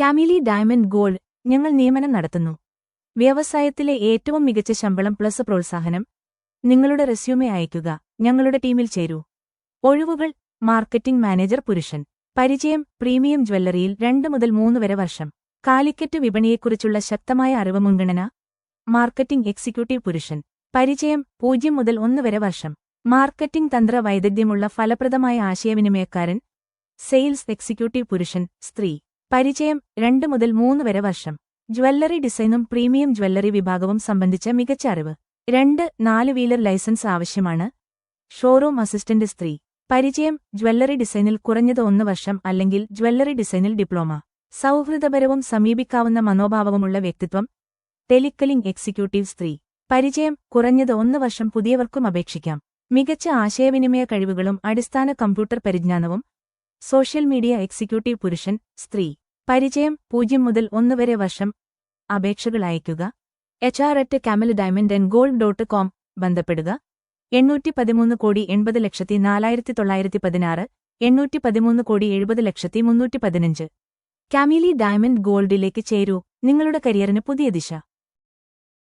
Camille diamond gold ഞങ്ങൾ നിയമനം നടത്തുന്നു. വ്യവസായത്തിലെ ഏറ്റവും മികച്ച ശമ്പളം പ്ലസ് പ്രോത്സാഹനം. നിങ്ങളുടെ റെസ്യൂമെ അയയ്ക്കുക. ഞങ്ങളുടെ ടീമിൽ ചേരൂ. ഒഴിവുകൾ. മാർക്കറ്റിംഗ് മാനേജർ പുരുഷൻ. പരിചയം. പ്രീമിയം ജ്വല്ലറിയിൽ രണ്ട് മുതൽ മൂന്ന് വരെ വർഷം. കാലിക്കറ്റ് വിപണിയെക്കുറിച്ചുള്ള ശക്തമായ അറിവ് മുൻഗണന. മാർക്കറ്റിംഗ് എക്സിക്യൂട്ടീവ് പുരുഷൻ. പരിചയം. പൂജ്യം മുതൽ ഒന്ന് വരെ വർഷം. മാർക്കറ്റിംഗ് തന്ത്ര വൈദഗ്ധ്യമുള്ള ഫലപ്രദമായ ആശയവിനിമയക്കാരൻ. സെയിൽസ് എക്സിക്യൂട്ടീവ് പുരുഷൻ. സ്ത്രീ. പരിചയം രണ്ട് മുതൽ മൂന്ന് വരെ വർഷം. ജ്വല്ലറി ഡിസൈനും പ്രീമിയം ജ്വല്ലറി വിഭാഗവും സംബന്ധിച്ച മികച്ച അറിവ്. രണ്ട് നാല് വീലർ ലൈസൻസ് ആവശ്യമാണ്. ഷോറൂം അസിസ്റ്റന്റ് സ്ത്രീ. പരിചയം ജ്വല്ലറി ഡിസൈനിൽ കുറഞ്ഞത് ഒന്ന് വർഷം അല്ലെങ്കിൽ ജ്വല്ലറി ഡിസൈനിൽ ഡിപ്ലോമ. സൗഹൃദപരവും സമീപിക്കാവുന്ന മനോഭാവവുമുള്ള വ്യക്തിത്വം. ടെലിക്കലിംഗ് എക്സിക്യൂട്ടീവ് സ്ത്രീ. പരിചയം കുറഞ്ഞത് ഒന്ന് വർഷം പുതിയവർക്കും അപേക്ഷിക്കാം. മികച്ച ആശയവിനിമയ കഴിവുകളും അടിസ്ഥാന കമ്പ്യൂട്ടർ പരിജ്ഞാനവും സോഷ്യൽ മീഡിയ എക്സിക്യൂട്ടീവ് പുരുഷൻ സ്ത്രീ. പരിചയം പൂജ്യം മുതൽ ഒന്ന് വരെ വർഷം. അപേക്ഷകൾ അയയ്ക്കുക. H R at camel diamond and gold dot com ബന്ധപ്പെടുക. എണ്ണൂറ്റി പതിമൂന്ന് കോടി എൺപത് ലക്ഷത്തി നാലായിരത്തി തൊള്ളായിരത്തി പതിനാറ്. എണ്ണൂറ്റി പതിമൂന്ന് കോടി എഴുപത് ലക്ഷത്തി മുന്നൂറ്റി പതിനഞ്ച് കാമിലി ഡയമണ്ട് ഗോൾഡിലേക്ക് ചേരൂ. നിങ്ങളുടെ കരിയറിന് പുതിയ ദിശ.